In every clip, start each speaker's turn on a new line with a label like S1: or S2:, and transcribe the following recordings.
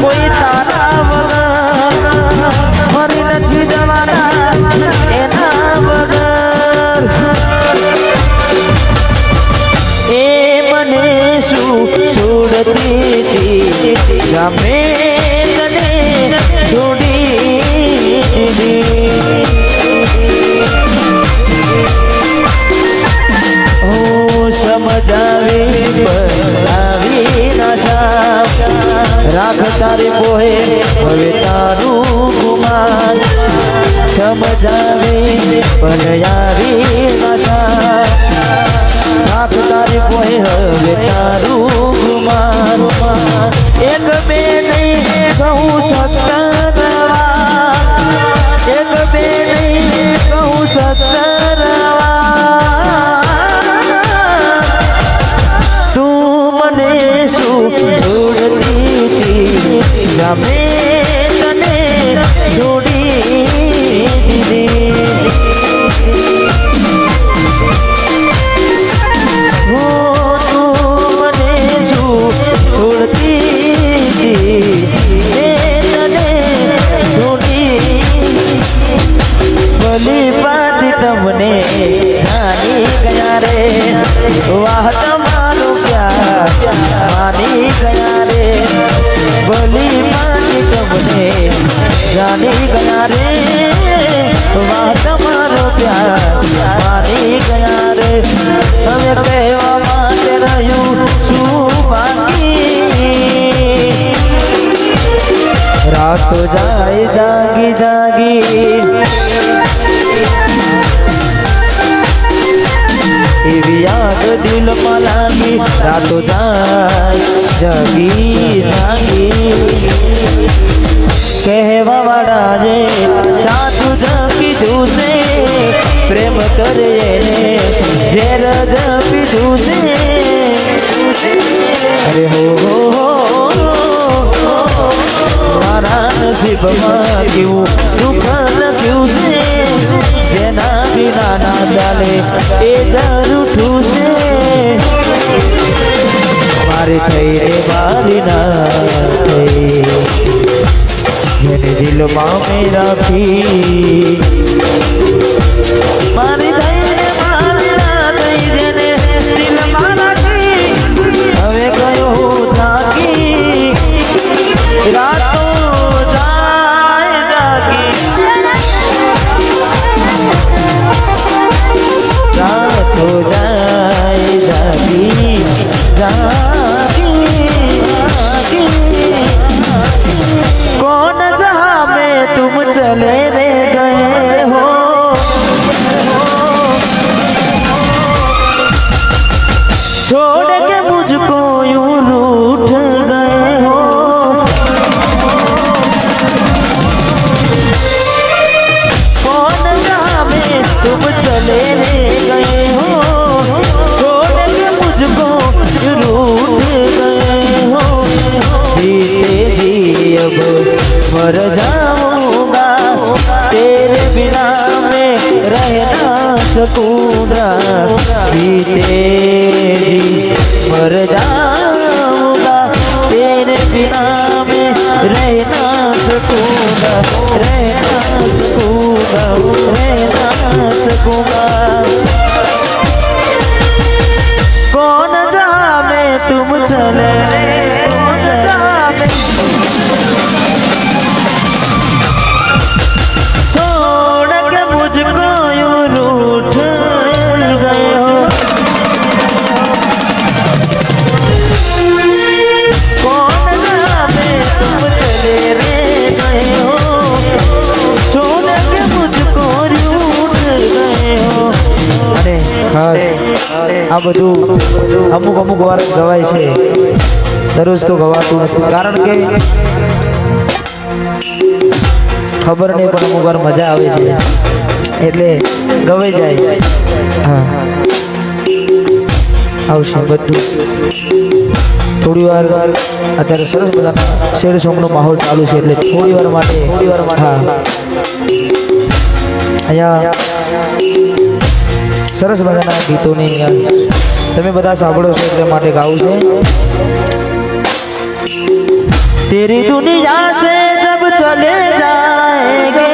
S1: કોઈ તારા વગર નથી જવાના એના એ મને શું હતી? ગમે તારે પોહે, હવે તારું ગુમાન સમજાવે પણ યારી નાશા રાખ તારે પોહે, હવે તારું ગુમાન એક બે નહીં કહું સત્તા એક બે નહીં કહું સત્તરવા હતી એવી યાદ દિલ લાગી રાતો જાય જગી જાગી કહેવા વાળા રે સાચું જપી છે પ્રેમ કરે એને ઝેર જપી છે અરે હો હો મારા નસીબમાં કેવું ચાલે એ જરૂઠું છે મારે થઈ રે મારી ના દિલમાં રાખી મારી રે ના શકું રે ના
S2: શકું આ બધું અમુક અમુક વાર ગવાય છે. દરરોજ તો ગવાતું નથી. કારણ કે ખબર નહીં પણ અમુક વાર મજા આવે છે. એટલે ગવાઈ જાય. હા. આવશે બધું. થોડી વાર અત્યારે સરસ બધા શેર સોંગનો માહોલ ચાલુ છે એટલે થોડી વાર માટે થોડી વાર માટે, હા. અહીંયા સરસ મજાના ગીતોની તમે બધા સાંભળો છો એટલે માટે ગાવું છે.
S1: તેરી દુનિયા સે જબ ચલે જાયેગા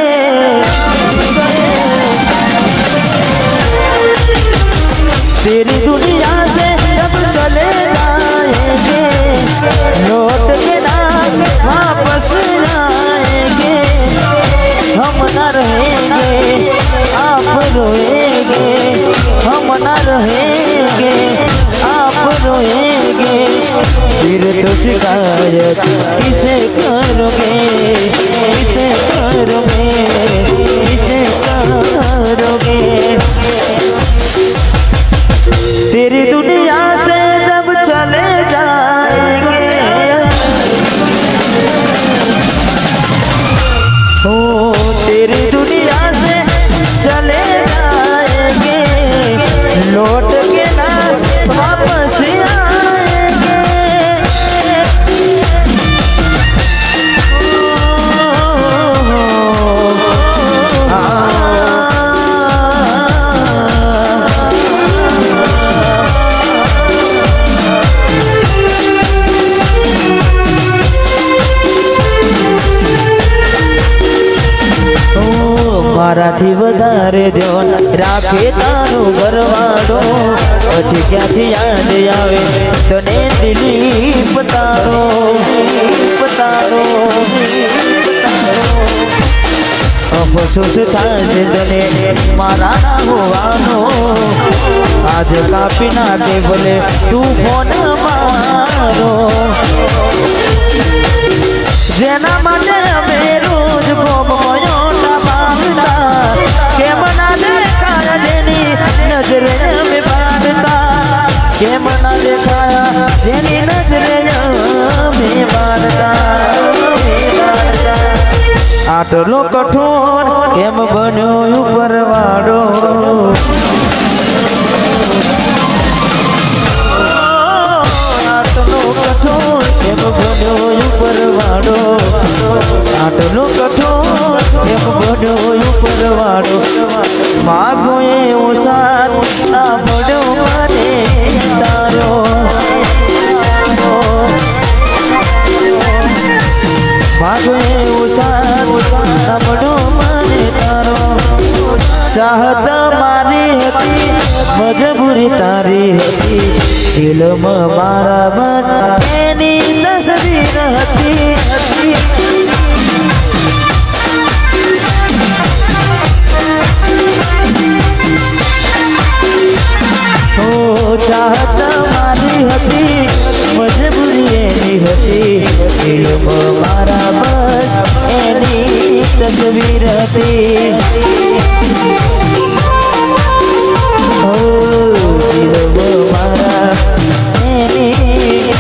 S1: तो शिकायत किसे करोगे किसे करोगे રાખે તારો ઘરવાળો પછી ક્યાંથી યાદ આવે? તને દિલીપ તારો તારો અફસોસ થાય તને મારા ના આજ કાપી દે ભલે તું ફોન મારો. જેના માટે આટલો કઠોર કેમ બન્યો ઉપરવાળો? આટલો કઠોર કેમ બન્યો ઉપરવાડો આટલો કઠોર કેમ બન્યો ઉપરવાળો? માગો એવો સાથ ના તારો. માગો એવો પડ્યો મને તારો. ચાહત મારી હતી, મજબૂરી તારી હતી. દિલમાં મારા બસ એની તસવીર હતી. હતી ચાહત મારી હતી, મજબૂરી એની હતી. દિલમાં મારા તસવીર હતી ઓ દિલમાં મારા એની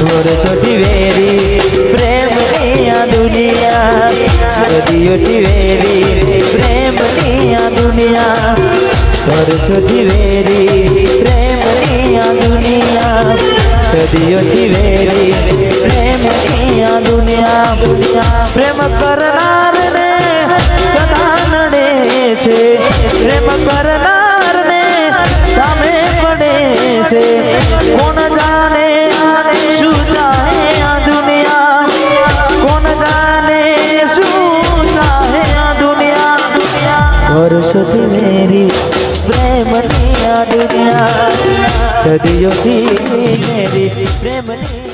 S1: વર્ષોથી વેરી, પ્રેમની આ દુનિયા. સદીઓથી વેરી, પ્રેમની આ દુનિયા. વર્ષોથી વેરી, પ્રેમની આ દુનિયા. સદીઓથી વેરી પ્રેમની આ દુનિયા પ્રેમ કરનારને સદા નડે છે. પ્રેમ કરનાર સદીઓથી મેરી પ્રેમની